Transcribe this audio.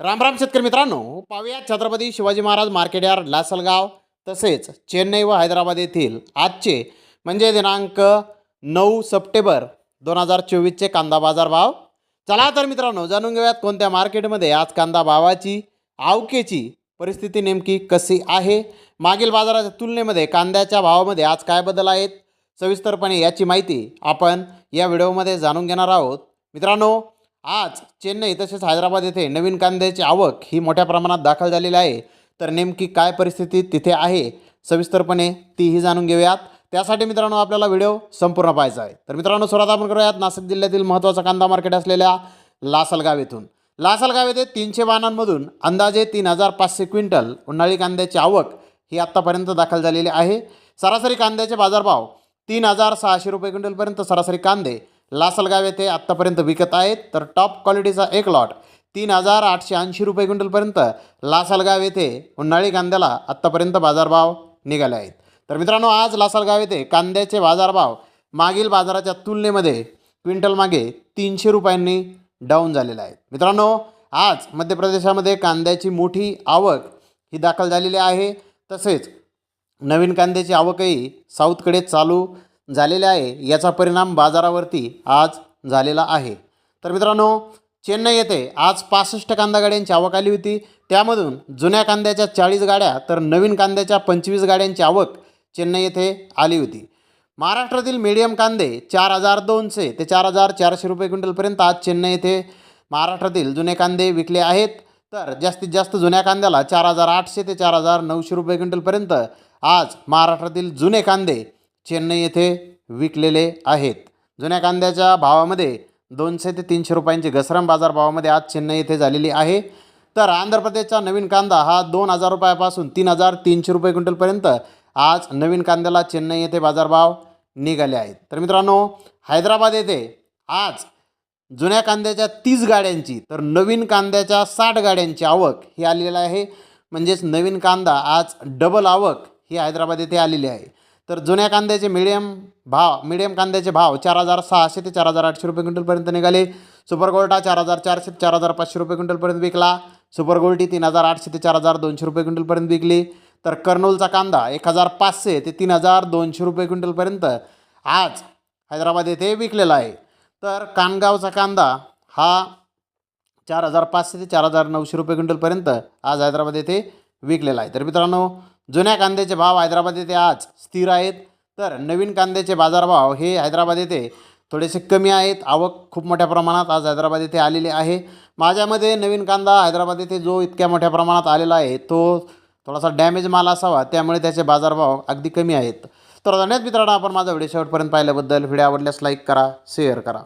रामराम शेतकरी मित्रांनो पाहूया छत्रपती शिवाजी महाराज मार्केट यार्ड लासलगाव तसेच चेन्नई व हैदराबाद येथील आजचे म्हणजे दिनांक नऊ सप्टेंबर दोन हजार चोवीसचे कांदा बाजार भाव. चला तर मित्रांनो जाणून घेऊयात कोणत्या मार्केटमध्ये आज कांदा भावाची आवकेची परिस्थिती नेमकी कशी आहे? मागील बाजाराच्या तुलनेमध्ये कांद्याच्या भावामध्ये आज काय बदल आहेत? सविस्तरपणे याची माहिती आपण या व्हिडिओमध्ये जाणून घेणार आहोत. मित्रांनो आज चेन्नई तसेच हैदराबाद येथे नवीन कांद्याची आवक ही मोठ्या प्रमाणात दाखल झालेली आहे. तर नेमकी काय परिस्थिती तिथे आहे सविस्तरपणे तीही जाणून घेऊयात. त्यासाठी मित्रांनो आपल्याला व्हिडिओ संपूर्ण पाहायचा आहे. तर मित्रांनो सुरुवात आपण करूयात. नाशिक जिल्ह्यातील महत्त्वाचा कांदा मार्केट असलेल्या लासलगाव येथून. लासलगाव येथे तीनशे वाहनांमधून अंदाजे तीन हजार पाचशे क्विंटल उन्हाळी कांद्याची आवक ही आत्तापर्यंत दाखल झालेली आहे. सरासरी कांद्याचे बाजारभाव तीन हजार सहाशे रुपये क्विंटलपर्यंत सरासरी कांदे लासलगाव येथे आत्तापर्यंत विकत आहेत. तर टॉप क्वालिटीचा एक लॉट तीन हजार आठशे ऐंशी रुपये क्विंटलपर्यंत लासलगाव येथे उन्हाळी कांद्याला आत्तापर्यंत बाजारभाव निघाले आहेत. तर मित्रांनो आज लासलगाव येथे कांद्याचे बाजारभाव मागील बाजाराच्या तुलनेमध्ये क्विंटलमागे तीनशे रुपयांनी डाऊन झालेला आहे मित्रांनो आज मध्य प्रदेशामध्ये कांद्याची मोठी आवक ही दाखल झालेली आहे. तसेच नवीन कांद्याची आवकही साऊथकडे चालू झालेले आहे. याचा परिणाम बाजारावरती आज झालेला आहे. तर मित्रांनो चेन्नई येथे आज पासष्ट कांदा गाड्यांची आवक आली होती. त्यामधून जुन्या कांद्याच्या चाळीस गाड्या तर नवीन कांद्याच्या पंचवीस गाड्यांची आवक चेन्नई येथे आली होती. महाराष्ट्रातील मीडियम कांदे चार हजार दोनशे ते चार हजार चारशे रुपये क्विंटलपर्यंत आज चेन्नई येथे महाराष्ट्रातील जुने कांदे विकले आहेत. तर जास्तीत जास्त जुन्या कांद्याला चार हजार आठशे ते चार हजार नऊशे रुपये क्विंटलपर्यंत आज महाराष्ट्रातील जुने कांदे चेन्नई येथे विकलेले आहेत. जुन्या कांद्याच्या भावामध्ये दोनशे ते तीनशे रुपयांची घसरण बाजार भावामध्ये आज चेन्नई येथे झालेली आहे. तर आंध्र प्रदेशचा नवीन कांदा हा दोन हजार रुपयापासून तीन हजार तीनशे रुपये क्विंटलपर्यंत आज नवीन कांद्याला चेन्नई येथे बाजारभाव निघाले आहेत. तर मित्रांनो हैदराबाद येथे आज जुन्या कांद्याच्या तीस गाड्यांची तर नवीन कांद्याच्या साठ गाड्यांची आवक ही आलेली आहे. म्हणजेच नवीन कांदा आज डबल आवक ही हैदराबाद येथे आलेली आहे. तर जुन्या कांद्याचे मिडियम भाव मिडियम कांद्याचे भाव चार हजार सहाशे ते चार हजार आठशे रुपये क्विंटलपर्यंत निघाले. सुपर गोल्टा चार हजार चारशे ते चार हजार पाचशे रुपये क्विंटलपर्यंत विकला. सुपर गोल्टी तीन हजार आठशे ते चार हजार दोनशे रुपये क्विंटलपर्यंत विकली. तर कर्नूलचा कांदा एक हजार पाचशे ते तीन हजार दोनशे रुपये क्विंटलपर्यंत आज हैदराबाद येथे विकलेला आहे. तर कानगावचा कांदा हा चार हजार पाचशे ते चार हजार नऊशे रुपये क्विंटलपर्यंत आज हैदराबाद येथे विकलेला आहे. तर मित्रांनो जुन्या कांद्याचे भाव हैदराबाद येथे आज स्थिर आहेत. तर नवीन कांद्याचे बाजारभाव हे हैदराबाद येथे थोडेसे कमी आहेत. आवक खूप मोठ्या प्रमाणात आज हैदराबाद येथे आलेली आहे. माझ्यामध्ये नवीन कांदा हैदराबाद येथे जो इतक्या मोठ्या प्रमाणात आलेला आहे तो थोडासा डॅमेज माल असावा त्यामुळे त्याचे बाजारभाव अगदी कमी आहेत. तर धन्यवाद मित्रांनो आपण माझा व्हिडिओ शेवटपर्यंत पाहिल्याबद्दल. व्हिडिओ आवडल्यास लाईक करा शेअर करा.